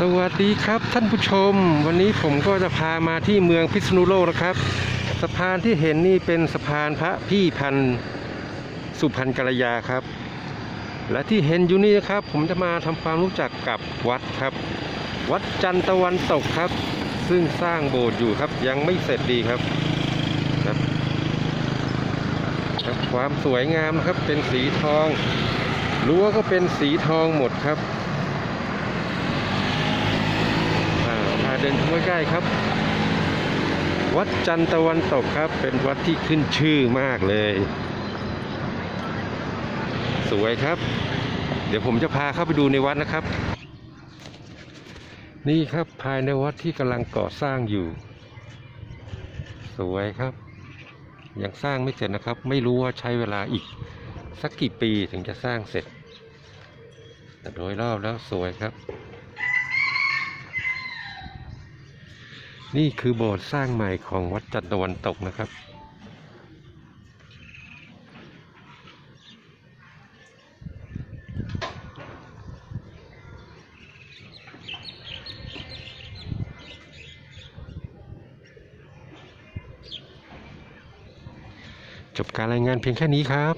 สวัสดีครับท่านผู้ชม วันนี้ผมก็จะพามาที่เมืองพิษณุโลกนะครับ สะพานที่เห็นนี่เป็นสะพานพระพี่พันสุพรรณกัลยาครับ และที่เห็นอยู่นี่นะครับ ผมจะมาทำความรู้จักกับวัดครับ วัดจันทร์ตะวันตกครับ ซึ่งสร้างโบสถ์อยู่ครับ ยังไม่เสร็จดีครับครับครับความสวยงามครับเป็นสีทองรั้วก็เป็นสีทองหมดครับ อ่าพาเดินเข้ามาใกล้ครับ วัดจันทร์ตะวันตกครับ เป็นวัดที่ขึ้นชื่อมากเลย สวยครับ เดี๋ยวผมจะพาเข้าไปดูในวัดนะครับ นี่ครับภายในวัดที่กำลังก่อสร้างอยู่ สวยครับ ยังสร้างไม่เสร็จนะครับ ไม่รู้ว่าใช้เวลาอีก สักกี่ปีถึงจะสร้างเสร็จแต่โดยรอบแล้วสวยครับ นี่คือโบสถ์สร้างใหม่ของวัดจันทร์ตะวันตกนะครับ จบการรายงานเพียงแค่นี้ครับ